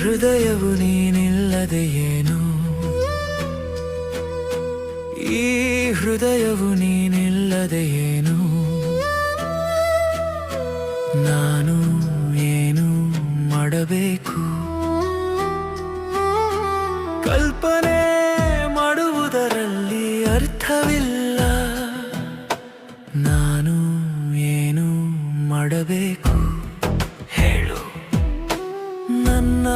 ಹೃದಯವು ನೀನಿಲ್ಲದೆ ಏನು? ಈ ಹೃದಯವು ನೀನಿಲ್ಲದೆ ಏನು? ನಾನು ಏನು ಮಾಡಬೇಕು? ಕಲ್ಪನೆ ಮಾಡುವುದರಲ್ಲಿ ಅರ್ಥವಿಲ್ಲ. ನಾನು ಏನು ಮಾಡಬೇಕು? ಹೇಳು. ನನ್ನ